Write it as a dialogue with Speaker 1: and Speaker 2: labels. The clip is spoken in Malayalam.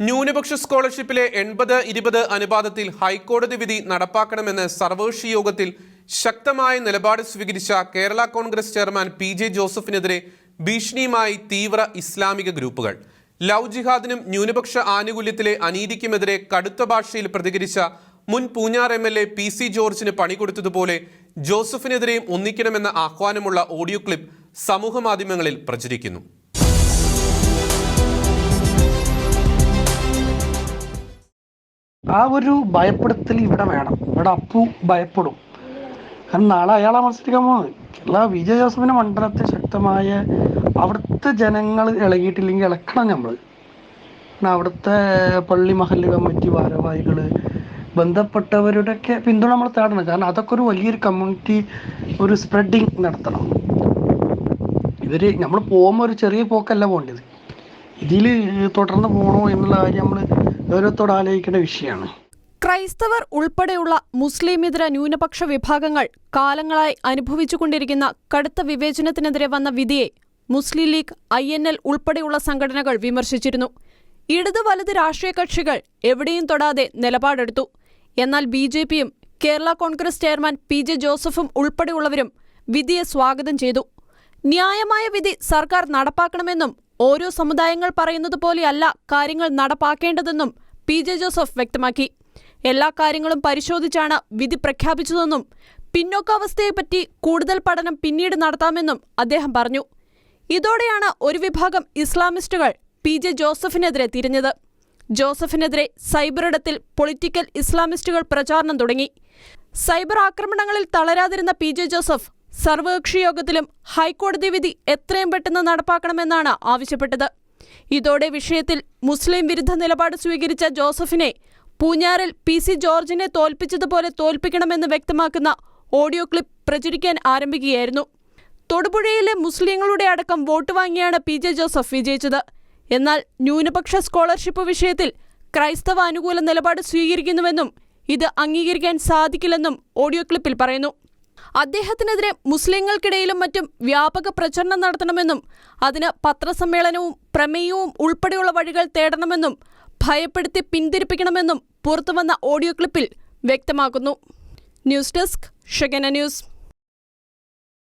Speaker 1: ന്യൂനപക്ഷ സ്കോളർഷിപ്പിലെ എൺപത് ഇരുപത് അനുപാതത്തിൽ ഹൈക്കോടതി വിധി നടപ്പാക്കണമെന്ന് സർവകക്ഷി യോഗത്തിൽ ശക്തമായ നിലപാട് സ്വീകരിച്ച Kerala Congress chairman P J ജോസഫിനെതിരെ ഭീഷണിയുമായി തീവ്ര ഇസ്ലാമിക ഗ്രൂപ്പുകൾ. ലവ് ജിഹാദിനും ന്യൂനപക്ഷ ആനുകൂല്യത്തിലെ അനീതിക്കുമെതിരെ കടുത്ത ഭാഷയിൽ പ്രതികരിച്ച മുൻ Poonjar M L A P C ജോർജിന് പണി കൊടുത്തതുപോലെ ജോസഫിനെതിരെയും ഒന്നിക്കണമെന്ന ആഹ്വാനമുള്ള ഓഡിയോ ക്ലിപ്പ് സമൂഹമാധ്യമങ്ങളിൽ പ്രചരിക്കുന്നു.
Speaker 2: ആ ഒരു ഭയപ്പെടുത്തൽ ഇവിടെ വേണം. ഇവിടെ അപ്പു ഭയപ്പെടും. കാരണം നാളെ അയാളാ മത്സരിക്കാൻ പോകുന്നത്. കേരള വി ജെ ജോസഫിന്റെ മണ്ഡലത്തിൽ ശക്തമായ അവിടുത്തെ ജനങ്ങൾ ഇളകിയിട്ടില്ലെങ്കിൽ ഇളക്കണം നമ്മൾ കാരണം അവിടുത്തെ പള്ളി മഹല്ല് കമ്മിറ്റി ഭാരവാഹികൾ ബന്ധപ്പെട്ടവരുടെയൊക്കെ പിന്തുണ നമ്മൾ തേടണം. കാരണം അതൊക്കെ ഒരു വലിയൊരു കമ്മ്യൂണിറ്റി ഒരു സ്പ്രെഡിങ് നടത്തണം. ഇവർ നമ്മൾ പോകുമ്പോൾ ഒരു ചെറിയ പോക്കല്ല പോകേണ്ടത്. ഇതിൽ തുടർന്ന് പോകണോ എന്നുള്ള കാര്യം നമ്മൾ ആലോചിക്കേണ്ട വിഷയമാണ്.
Speaker 3: ക്രൈസ്തവർ ഉൾപ്പെടെയുള്ള മുസ്ലിമിതര ന്യൂനപക്ഷ വിഭാഗങ്ങൾ കാലങ്ങളായി അനുഭവിച്ചുകൊണ്ടിരിക്കുന്ന കടുത്ത വിവേചനത്തിനെതിരെ വന്ന വിധിയെ Muslim League I N L ഉൾപ്പെടെയുള്ള സംഘടനകൾ വിമർശിച്ചിരുന്നു. ഇടതു വലത് രാഷ്ട്രീയ കക്ഷികൾ എവിടെയും തൊടാതെ നിലപാടെടുത്തു. എന്നാൽ ബി ജെ പിയും Kerala Congress chairman P J ജോസഫും ഉൾപ്പെടെയുള്ളവരും വിധിയെ സ്വാഗതം ചെയ്തു. ന്യായമായ വിധി സർക്കാർ നടപ്പാക്കണമെന്നും ഓരോ സമുദായങ്ങൾ പറയുന്നത് പോലെയല്ല കാര്യങ്ങൾ നടപ്പാക്കേണ്ടതെന്നും പി ജെ ജോസഫ് വ്യക്തമാക്കി. എല്ലാ കാര്യങ്ങളും പരിശോധിച്ചാണ് വിധി പ്രഖ്യാപിച്ചതെന്നും പിന്നോക്കാവസ്ഥയെപ്പറ്റി കൂടുതൽ പഠനം പിന്നീട് നടത്താമെന്നും അദ്ദേഹം പറഞ്ഞു. ഇതോടെയാണ് ഒരു വിഭാഗം ഇസ്ലാമിസ്റ്റുകൾ പി ജെ ജോസഫിനെതിരെ തിരിഞ്ഞത്. ജോസഫിനെതിരെ സൈബറിടത്തിൽ പൊളിറ്റിക്കൽ ഇസ്ലാമിസ്റ്റുകൾ പ്രചാരണം തുടങ്ങി. സൈബർ ആക്രമണങ്ങളിൽ തളരാതിരുന്ന പി ജെ ജോസഫ് സർവകക്ഷി യോഗത്തിലും ഹൈക്കോടതി വിധി എത്രയും പെട്ടെന്ന് നടപ്പാക്കണമെന്നാണ് ആവശ്യപ്പെട്ടത്. ഇതോടെ വിഷയത്തിൽ മുസ്ലിം വിരുദ്ധ നിലപാട് സ്വീകരിച്ച ജോസഫിനെ പൂഞ്ഞാറിൽ പി സി ജോർജിനെ തോൽപ്പിച്ചതുപോലെ തോൽപ്പിക്കണമെന്ന് വ്യക്തമാക്കുന്ന ഓഡിയോ ക്ലിപ്പ് പ്രചരിക്കാൻ ആരംഭിക്കുകയായിരുന്നു. തൊടുപുഴയിലെ മുസ്ലിങ്ങളുടെ അടക്കം വോട്ട് വാങ്ങിയാണ് പി ജെ ജോസഫ് വിജയിച്ചത്. എന്നാൽ ന്യൂനപക്ഷ സ്കോളർഷിപ്പ് വിഷയത്തിൽ ക്രൈസ്തവ അനുകൂല നിലപാട് സ്വീകരിക്കുന്നുവെന്നും ഇത് അംഗീകരിക്കാൻ സാധിക്കില്ലെന്നും ഓഡിയോ ക്ലിപ്പിൽ പറയുന്നു. അദ്ദേഹത്തിനെതിരെ മുസ്ലിങ്ങൾക്കിടയിലും മറ്റും വ്യാപക പ്രചരണം നടത്തണമെന്നും അതിന് പത്രസമ്മേളനവും പ്രമേയവും ഉൾപ്പെടെയുള്ള വഴികൾ തേടണമെന്നും ഭയപ്പെടുത്തി പിന്തിരിപ്പിക്കണമെന്നും പുറത്തുവന്ന ഓഡിയോ ക്ലിപ്പിൽ വ്യക്തമാക്കുന്നു. ന്യൂസ് ഡെസ്ക് ഷെഗന ന്യൂസ്.